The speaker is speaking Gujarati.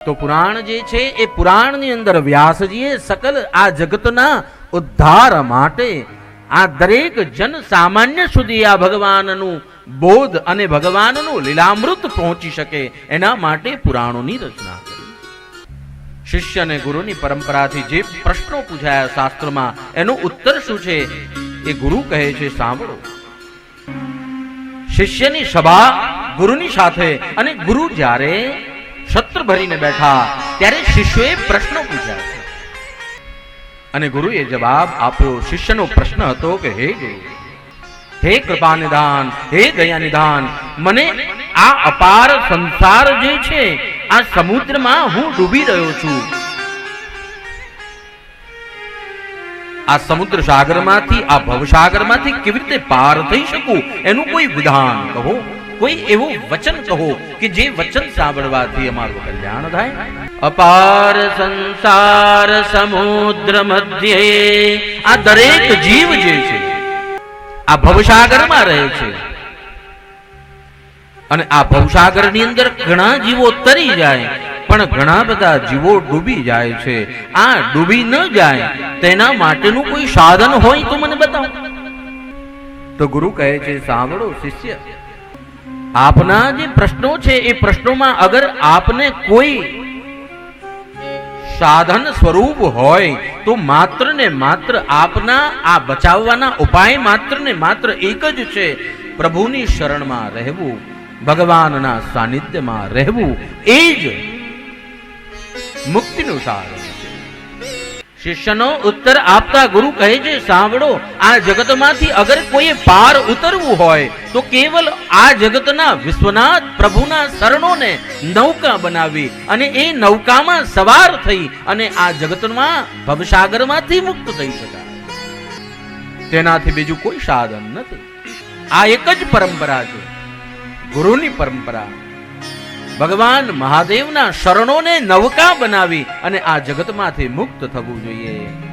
તો પુરાણ જે છે, એ પુરાણની અંદર વ્યાસજીએ સકલ આ જગતના ઉદ્ધાર માટે આ દરેક જન સામાન્ય સુધી આ ભગવાનનું બોધ અને ભગવાનનું લીલામૃત પહોંચી શકે એના માટે પુરાણોની રચના શિષ્ય અને ગુરુની પરંપરાથી જે પ્રશ્નો પૂછાયા શાસ્ત્રમાં, એનો ઉત્તર શું છે એ ગુરુ કહે છે, સાંભળો. શિષ્યની સભા ગુરુની સાથે અને ગુરુ જ્યારે સત્ર ભરીને બેઠા. ત્યારે શિષ્યોએ પ્રશ્નો પૂછ્યા. અને ગુરુએ જવાબ આપ્યો. શિષ્યનો પ્રશ્ન હતો કે, હે ગુરુ હે કૃપા નિદાન, હે દયા નિદાન, મને આ અપાર સંસાર જે છે, આ સમુદ્રમાં હું ડૂબી રહ્યો છું. આ સમુદ્ર સાગરમાંથી, આ ભવસાગરમાંથી કેવી રીતે પાર થઈ શકું? એનું કોઈ વિધાન કહો. કોઈ એવું વચન કહો કે જે વચન સાંભળવાથી અમારું કલ્યાણ થાય? અપાર સંસાર સમુદ્ર મધ્યે આ દરેક જીવ જે છે, આ ભવસાગરમાં રહે છે. અને આ ભવસાગરની અંદર ઘણા જીવો તરી જાય, પણ ઘણા બધા જીવો ડૂબી જાય છે. આ ડૂબી ન જાય, તેના માટેનું કોઈ સાધન હોય તો મને બતાવો. તો ગુરુ કહે છે, સાંભળો, શિષ્ય આપના જે પ્રશ્નો છે, એ પ્રશ્નોમાં અગર આપને કોઈ સાધન સ્વરૂપ હોય, તો માત્ર ને માત્ર આપના, આ બચાવવાના ઉપાય માત્ર ને માત્ર એક જ છે, પ્રભુની શરણમાં રહેવું, ભગવાનના સાનિધ્યમાં રહેવું, એ જ મુક્તિનું છે શિષ્યનો ઉત્તર આપતા ગુરુ કહે છે, સાંભળો, આ જગતમાંથી અગર કોઈ પાર ઉતરવું હોય, તો કેવલ આ જગતના વિશ્વનાથ પ્રભુના શરણોને નૌકા બનાવી અને એ નૌકામાં સવાર થઈ અને આ જગતમાં ભવસાગરમાંથી મુક્ત થઈ શકાય. તેનાથી બીજું કોઈ સાધન નથી. આ એક જ પરંપરા છે. ગુરુની પરંપરા. ભગવાન મહાદેવના શરણોને નવકા બનાવી અને આ જગતમાંથી મુક્ત થવું જોઈએ.